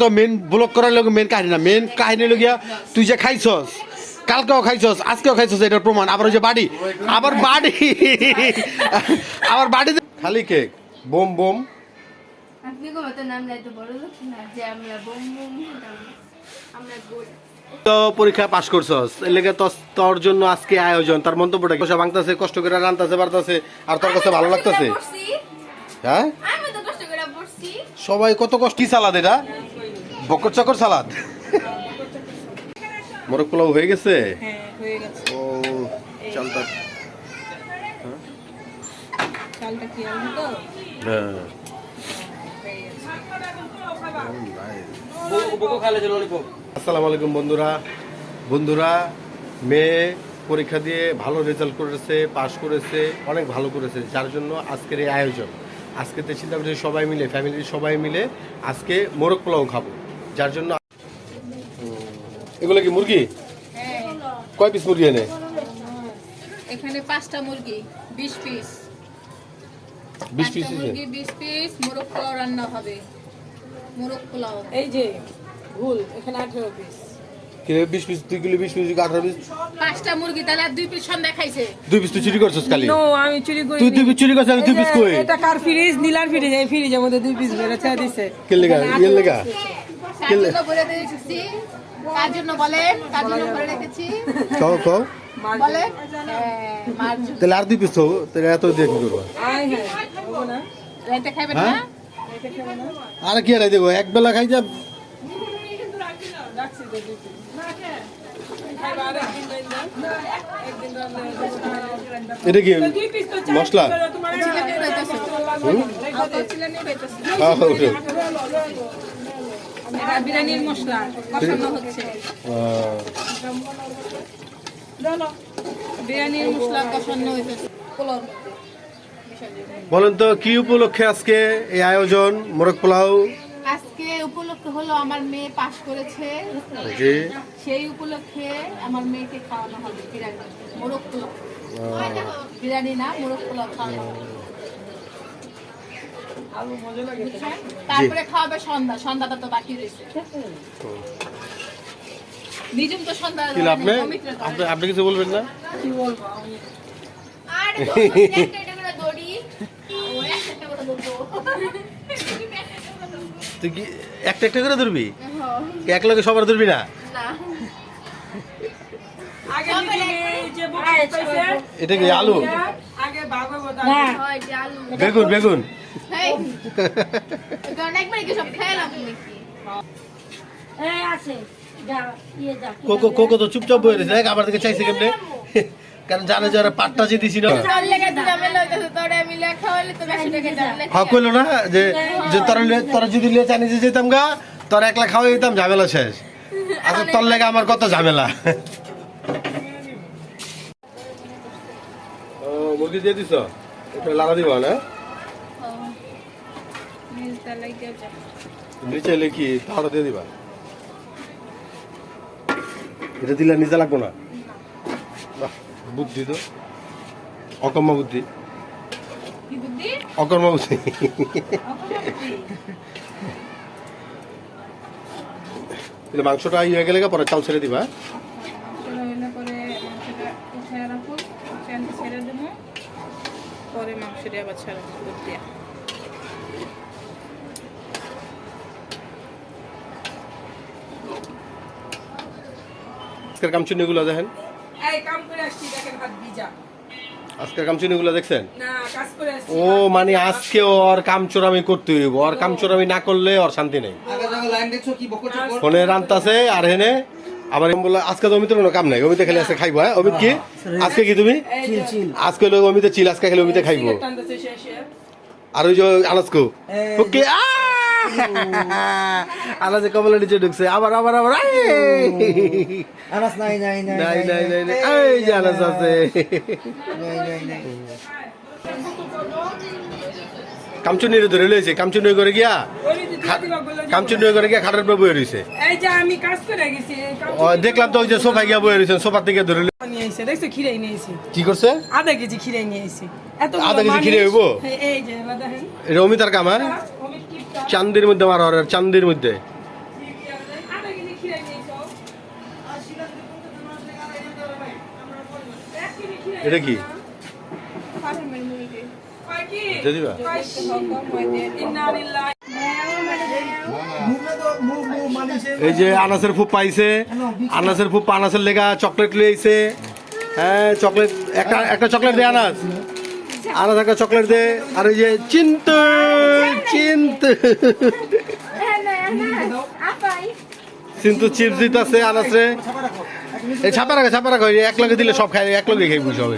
তো main block করার লোক মেন কাহিনী না। মেন কাহিনী লগিয়া তুই যে খাইছস কালকেও খাইছস আজকেও খাইছস এটার প্রমাণ আবার ওই যে বাড়ি আবার বাড়ি। আবার বাড়িতে খালি কেক বোম বোম। তো নাম যাইতে বড় লোক না? যে আমরা বোম বোম খেতাম। আমরা গোল তো পরীক্ষা পাশ করছস তো তোর জন্য আজকে আয়োজন। তার মন্তব্যটা কি? ভাঙতাছে কষ্ট করে রান্তাছে বাড়তাছে আর তোর কাছে ভালো লাগতাছে? হ্যাঁ? সবাই কত কষ্ট কি সালাদ এটা? বকর চকর সালাদ? মোরগ পোলাও হয়ে গেছে? হ্যাঁ ও চালটা। হ্যাঁ। আসসালামু আলাইকুম বন্ধুরা। বন্ধুরা মেয়ে পরীক্ষা দিয়ে ভালো রেজাল্ট করেছে পাশ করেছে অনেক ভালো করেছে যার জন্য আজকের এই আয়োজন। আজকে তো চিন্তা সবাই মিলে ফ্যামিলির সবাই মিলে আজকে মোরগ পোলাও খাব। যার জন্য এগুলো কি মুরগি? হ্যাঁ কয় পিস মুরগি এনে? এখানে পাঁচটা মুরগি বিশ পিস বিশ পিস মুরগি বিশ পিস মোরগ পোলাও রান্না হবে। মোরগ পোলাও। এই যে ভুল এখানে আঠেরো পিস বিশ পিস দুই কিলো বিশ পিস আঠারো পিস পাঁচটা মুরগি তাহলে আর পিস সন্ধ্যা খাইছে। দুই পিস তুই চুরি করছিস খালি নো আমি চুরি করি তুই দুই পিস চুরি করছিস পিস কই? এটা কার ফ্রিজ নীলার ফ্রিজ এই ফ্রিজের মধ্যে দুই পিস বেড়ে ছেড়ে দিছে। কে লেগা ইয়ে লেগা? তার জন্য বলে রেখেছি তার জন্য বলে? তার রেখেছি? কও কও। বলে? হ্যাঁ, তাহলে আর দুই পিস তো তাহলে এত দিয়ে কি করব? হ্যাঁ হ্যাঁ? না। আর কি আর দেবো? এক বেলা খাই যা। এটা কি? মশলা? হ্যাঁ। এটা বিরিয়ানির মশলা কষানো হচ্ছে। বিরিয়ানির মশলা কষানো। বলেন তো কি উপলক্ষে আজকে এই আয়োজন? মোরগ পোলাও? আজকে উপলক্ষ হলো আমার মেয়ে পাশ করেছে। জি। সেই উপলক্ষে আমার মেয়েকে খাওয়ানো হবে বিরিয়ানি। মোরগ পোলাও। বিরিয়ানি না মোরগ পোলাও খাওয়ানো হবে। তারপরে খাওয়াবে সন্ধ্যা। সন্ধ্যাটা তো বাকি রয়েছে। নিজম তো সন্ধ্যা কি আপনি আপনি কিছু বলবেন না? দড়ি। তুই কি একটা একটা করে ধরবি? এক লগে সবার ধরবি না? এটা কি আলু? হয়। যে আলু বেগুন বেগুন। হেই, কারণ একবারে কি সব খেলাম নাকি কোকো কোকো তো চুপচাপ বয়ে রয়েছে। দেখ আমার দিকে চাইছে কেমনে? কারণ জানে যে ওরা পাট্টা যে। দিছি না তোর লেগে তো ঝামেলা না যে যে তোরা যদি লিয়ে চাইনিজে যেতাম গা তোরা একলা শেষ। আচ্ছা তোর লেগে আমার কত ঝামেলা? মুরগি দিয়ে দিছ? এটা লাগা দিব না? নিচে লিখি তাহলে দিয়ে দিবা। এটা দিলে নিচে লাগবো না। বুদ্ধি তো। অকম্য বুদ্ধি। অকর্ম বুদ্ধি। মাংসটা ইয়ে হয়ে গেলে পরে চাল ছেড়ে দেবো। পরে মাংসটা আবার ছাড়া আজকের কামচুনি গুলো দেখেন। এই কাম করে আসছি দেখেন হাত ভিজা। আজকের কামচুনি গুলো দেখছেন? না কাজ করে আসছি। ও মানে আজকে ওর কাম চোরামি করতে হইব। ওর কাম চোরামি না করলে ওর শান্তি নেই। ফোনে রান্তাছে আর হেনে আবার বলল আজকে তো অমিতের কোনো কাম নাই অমিতে খেলে আজকে খাইবো হ্যাঁ? অমিত কি? আজকে কি তুমি? আজকে হলো অমিতে চিল আজকে খেলে অমিতে খাইবো। আর ওই যে আনাজকো। ওকে আনাজে কমলা নিচে ঢুকছে। আবার আবার আবার আই! আনাস নাই নাই নাই নাই নাই নাই নাই এই যে আনাজ আছে। নাই নাই নাই। কামচুনি ধরে লইছে কামচুনি করে গিয়া যে যে- কামচুনি করে গিয়া খাটের উপরে বয়ে রইছে। এই যে আমি কাজ করে গেছি দেখলাম তো ওই যে সোফায় গিয়া বয়ে রইছেন সোফা থেকে ধরে লই- নিয়ে এসে দেখছ খিরাই নিয়ে এসে। কি করছে? আধা কেজি খিরাই নিয়ে এসে। এত আধা কেজি খিরে হইবো? এই যে দেখেন এটা অমিতার কাম হ্যাঁ? কিপটা চান্দির মধ্যে মারা ওর চান্দির মধ্যে। এটা কি? এই যে আনাসের ফুপ পাইছে, আনাসের ফুপ আনাসের লেগা চকলেট লিয়েছে হ্যাঁ চকলেট, একটা একটা চকলেট দেয় আনাস। আনাস একটা চকলেট দে আর এই যে চিন্তু চিন্তু। চিন্তু চিপস দিতেছে আনাসরে এই ছাপা রাখা ছাপা রাখা এক লগে দিলে সব খাই এক লগে খাই বুঝে হবে।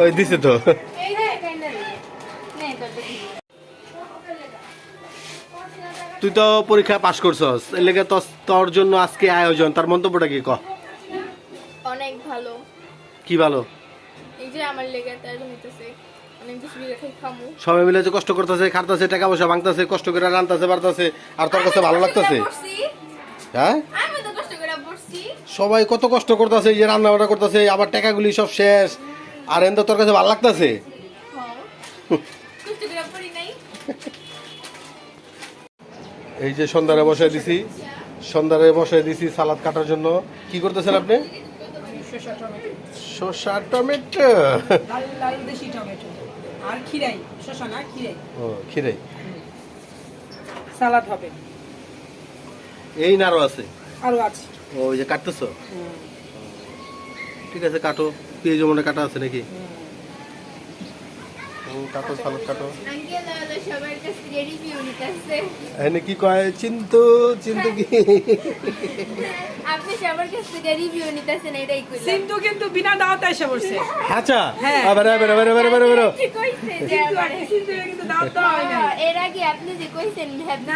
ওই দিছে তো। তুই তো পরীক্ষা পাশ করছস এর লেগে তো তোর জন্য আজকে আয়োজন তার মন্তব্যটা কি ক? অনেক ভালো। কি ভালো? এই যে আমার লেগে তাই হইতেছে সবাই মিলে যে কষ্ট করতেছে খাটতেছে টাকা পয়সা ভাঙতেছে কষ্ট করে রান্তাছে বাড়তাছে আর তোর কাছে ভালো লাগতেছে? হ্যাঁ? সবাই কত কষ্ট করতেছে এই যে রান্না বান্না করতেছে আবার টাকাগুলি সব শেষ আর এন্দা তোর কাছে ভালো লাগতেছে? এই যে সন্ধ্যারে বসায় দিছি সন্ধ্যারে বসায় দিছি সালাদ কাটার জন্য। কি করতেছেন আপনি? শসা টমেটো। আর খিরাই না খিরাই ও খিরে সালাদ হবে। এই নাড়ো আছে? আরও আছে। ও ওই যে কাটতেছো? ঠিক আছে কাটো। পেঁয়াজ মনে কাটা আছে নাকি? কাটো কাটো। এনে কি কয়? চিন্তু চিন্তু কি? আপনি সবার কাছ থেকে রিভিউ নিতেছেন এটাই কইলাম। সিন্ধু কিন্তু বিনা দাওয়াতে এসে আচ্ছা হ্যাঁ। আবার কইছে যে সিন্ধু আমারে? কিন্তু দাওয়াত দেওয়া হয় না এর আগে আপনি যে কইছেন হ্যাপি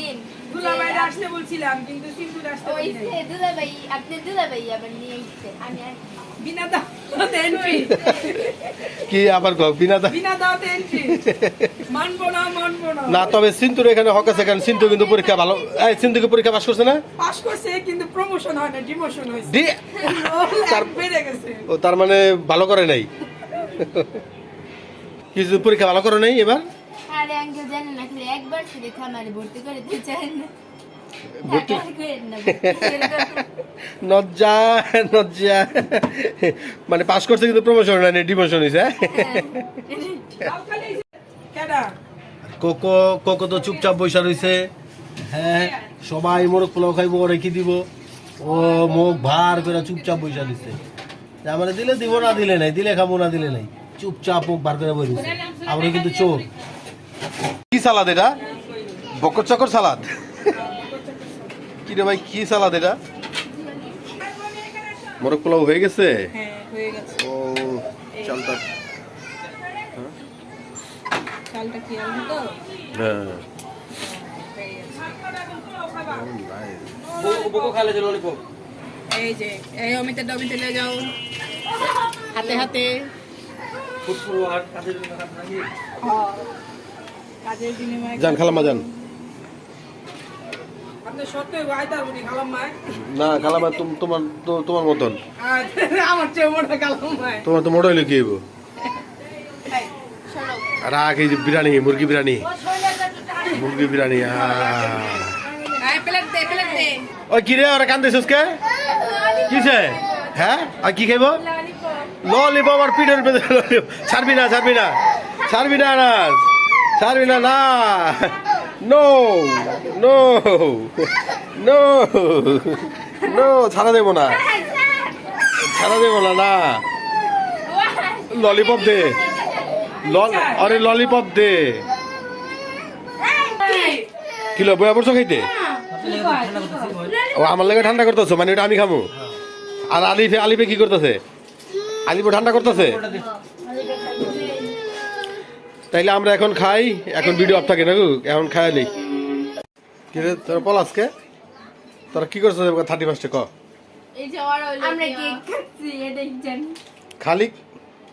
দিন দুলাভাইরা আসতে বলছিলাম কিন্তু সিন্ধু আসতে ওই নাই। দুলাভাই আপনি দুলাভাই আবার নিয়ে আসছে আমি বিনা দাওয়াতে এন্ট্রি কি আবার কও? বিনা দা বিনা দাওয়াতে এন্ট্রি মানবো না মানবো না। না তবে সিন্তুর এখানে হক আছে কারণ সিন্তু কিন্তু পরীক্ষা ভালো এই সিন্তুকে পরীক্ষা পাস করছে না? পাস করছে কিন্তু প্রমোশন হয় না ডিমোশন হয়েছে। তার বেড়ে গেছে। ও তার মানে ভালো করে নাই। কিছু পরীক্ষা ভালো করে নাই এবার? আরে আঙ্কেল জানেন না খালি একবার শুধু খামারে ভর্তি করে দিতে চান না নজ্জা নজ্জা মানে পাস করছে কিন্তু প্রমোশন হয় নাই ডিমোশন হয়েছে কোকো কোকো তো চুপচাপ বৈশা রয়েছে হ্যাঁ সবাই মোরগ পোলাও খাইবো রেখে দিব ও মুখ ভার করে চুপচাপ বৈশা দিছে আমার দিলে দিব না দিলে নাই দিলে খাব না দিলে নাই চুপচাপ মুখ বার করে বই আমরা কিন্তু চোখ কি সালাদ এটা বকর চকর সালাদ কি রে ভাই কি সালাদ এটা? মোরগ পোলাও হয়ে গেছে? হ্যাঁ হয়ে গেছে। ও চালটা চালটা কি আলু তো? হ্যাঁ। হয়ে গেছে এই যে এই অমিতে যাও। হাতে হাতে। যান খালাম্মা যান। খালাম না তোমার তোমার মতন। আমার চেয়ে মোটা খালাম তোমার তো মোটর হইলে কি হইব শোনো। এই বিরিয়ানি মুরগি বিরিয়ানি? মুরগি বিরিয়ানি আহ। এই প্লেট দে প্লেট দে। ওই কি রে ওরা কিসে? হ্যাঁ? আর কি খাইব? আর পিঠের lollipop। ছাড়বি না ছাড়বি না। ছাড়বি না না ছাড়বি না না। নো নো নো নো ছাড়া দেবো না। ছাড়া দেবো না না। ললিপপ দে। আরে ললিপপ দে। কিলো বয়া পড়ছো খাইতে ও, আমার লাগে ঠান্ডা করতেছো মানে এটা আমি খাব। আর আলিফে আলিফে কি করতেছে? আলিফে ঠান্ডা করতেছে? তাইলে আমরা এখন খাই এখন ভিডিও অফ থাকে না এখন খাই নেই। কি রে তোর পলাসকে তোরা কি করছ থার্টি ফার্স্টে ক? এই যে ওরা আমরা কেক খাচ্ছি এটাই জানি। খালি?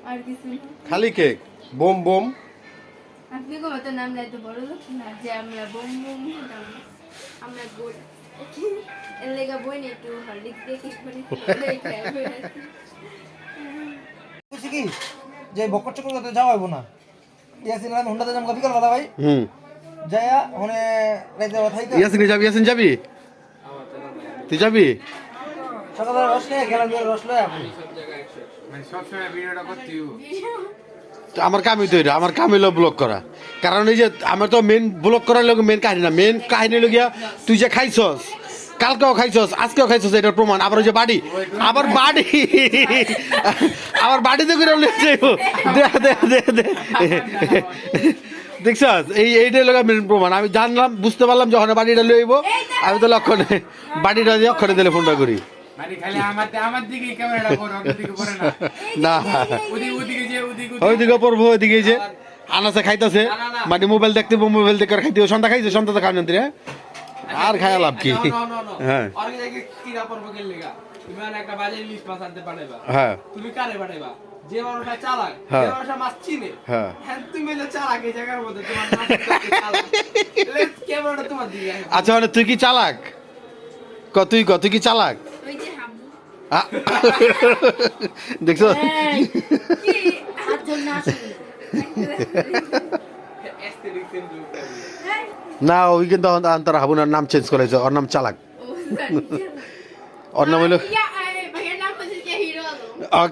আর কিছু খালি কেক বোম বোম? আপনি কো মতো নাম এত বড় লোক না যে আমরা বোম বোম আমরা গোল। এর লেগা বই নেই একটু হরলিক্স দিয়ে কেক কি? যে বকর চকর যাওয়া হইব না। ইয়াসিন আমি হুন্ডাতে যাব বিকাল বেলা ভাই। হুম। যায়া ওখানে রাইতে ইয়াসিন যাবি ইয়াসিন যাবি? তুই যাবি? সকালে রস নিয়ে গেলাম যে রস লয় আপনি তো আমার কামই তো এটা আমার কাম হলো ব্লক করা। কারণ এই যে আমার তো মেন ব্লক করার লোক মেন কাহিনী না। মেন কাহিনী লগিয়া তুই যে খাইছস কালকেও খাইছস আজকেও খাইছস এটার প্রমাণ। আবার ওই যে বাড়ি। আবার বাড়ি। আবার বাড়িতে করে দেখছস? এই এইটাই লোক মেন প্রমাণ। আমি জানলাম বুঝতে পারলাম যখন বাড়িটা লইব আমি তো লক্ষণে বাড়িটা দিয়ে অক্ষণে দিলে ফোনটা করি না। ওইদিকে পড়ব ওইদিকে এই যে আনাসে খাইতেছে। মানে মোবাইল দেখতে মোবাইল দেখে খাইতে সন্ধ্যা খাইছে সন্ধ্যা তো খাওয়ান আর খায়া লাভ কি? হ্যাঁ। হ্যাঁ। তুমি কারে পাঠাইবা যে মানুষটা চালাক হ্যাঁ। যে মানুষটা মাছ চিনে। হ্যাঁ। হ্যাঁ তুমি চালাক এই জায়গার মধ্যে তোমার নাম চালাক। এলে ক্যামেরাটা তোমার দিকে আচ্ছা মানে তুই কি চালাক? ক তুই ক তুই কি চালাক? ওই যে হাবু। আ, দেখছ? না ওই কিন্তু আন্তর হাবুনার নাম চেঞ্জ করেছে ওর নাম চালাক। ওর নাম হইল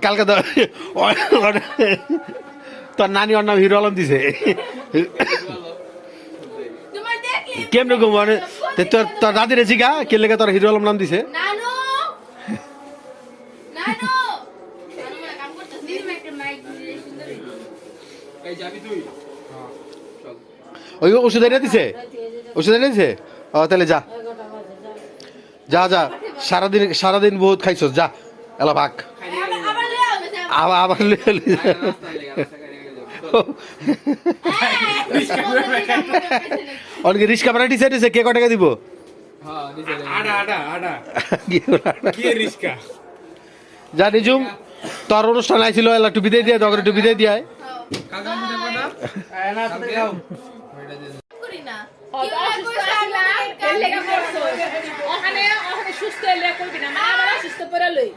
কালকে তোর নানি ওর নাম হিরো আলম দিছে। কেমন রকম মানে তোর তোর দাদি রেছি গা কে লেগে তোর হিরো আলম নাম দিছে? নানু! নানু নানু মানে কাম করতেছে দিদি একটা মাইক দিয়ে সুন্দর এই যাবি তুই ওই ওষুধ এনে দিছে? ওষুধ এনে দিছে? ও তাহলে যা। যা যা। সারাদিন সারাদিন বহুত খাইছস যা। এলা ভাগ। আবার আবার অনেকে রিস্কা ভাড়া দিছে দিছে। কে ক টাকা দিব? হ্যাঁ নিচে আডা আডা আডা কি ওরা? কি রিস্কা যা নিজুম। তোর অনুষ্ঠান আইছিল এলা একটু বিদায় দিয়ে দগরে একটু বিদায় দিয়ে আমি করি না? সুস্থ এলে করবি না মানে আবার অসুস্থ পরে লই।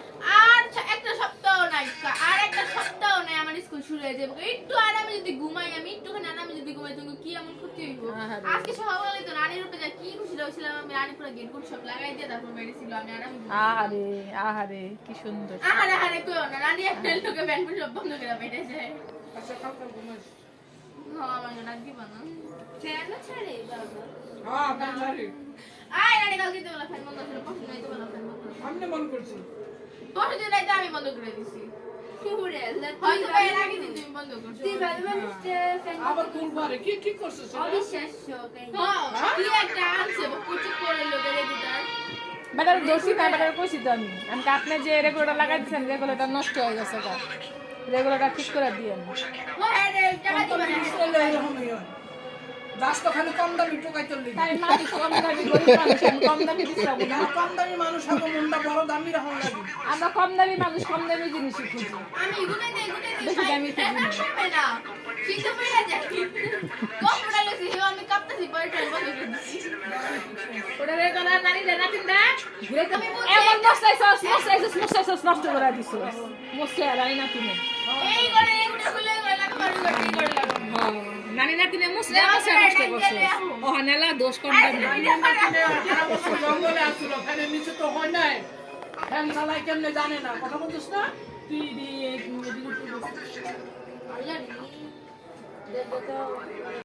আর একটা সপ্তাহ নাই আর একটা সপ্তাহ নাই আমার স্কুল শুরু হয়ে যাবে। একটু আরামে যদি ঘুমাই আমি একটুখানি যদি ঘুমাই তুমি কি এমন ক্ষতি হইব? আহারে। আজকে সকালে তো রানীর উপরে যা কি খুশি হয়েছিলাম আমি রানী পুরো গেট সব লাগাই দিয়ে তারপর বেরিয়েছিল আমি আরামে ঘুমাই। আহারে আহারে কি সুন্দর। আহারে আহারে না রানী একটা লোকে ব্যান্ড সব বন্ধ করে বেরিয়ে যায়। আচ্ছা কালকে ঘুমাইস। আমি মন করছি পছন্দ নাই তো আমি বন্ধ করে দিছি শুহুরে হয়তো বা এর আগে দিন তুমি বন্ধ করছ তুই ভালো মানুষটা ফ্যান আবার কোন বারে কি কি করছিস সেটা? অবিশ্বাস্য কাহিনী হ্যাঁ কি একটা আনছে কুচি করে লোকের এডিটার বেটার দোষী না বেটার কইছি তো আমি আমি আপনি যে রেগুলার লাগাই দিচ্ছেন রেগুলারটা নষ্ট হয়ে গেছে রেগুলারটা ঠিক করে দিয়ে হ্যাঁ হয়। যাস তো খালি কম দামি টোকাই চললি তাই মানুষ কম দামি গরিব মানুষ কম দামি দিচ্ছি না। কম দামি মানুষ হবে মুন্ডা বড় দামি রাখুন লাগে আমরা কম দামি মানুষ কম দামি জিনিসই খুঁজি। আমি গুনাই দেই গুনাই দেই বেশি দামি খাই খুঁজি না। না শীতে যায় কম পড়া লইছি আমি কাঁপতেছি পরে ট্রেন বন্ধ করে দিছি ওটা রেগুলার নারী রে নাতিন দা। ঘুরে তো আমি বলছি এমন মস্তাইছস মস্তাইছস মস্তাইছস নষ্ট করে দিছস মস্তে আর আই নাতিনে। এই করে এগুলো খুলে গেল লাগবার করে করে লাগবার নানি নাতিনে মস্তে মুসলে আছে নষ্ট আহো। ও হানেলা দোষ কম দামি জঙ্গলে আসছিল ফ্যানের নিচে তো হয় নাই। ফ্যান চালাই কেমনে জানে না কথা বলছিস না? তুই দি- আল্লাহ রে।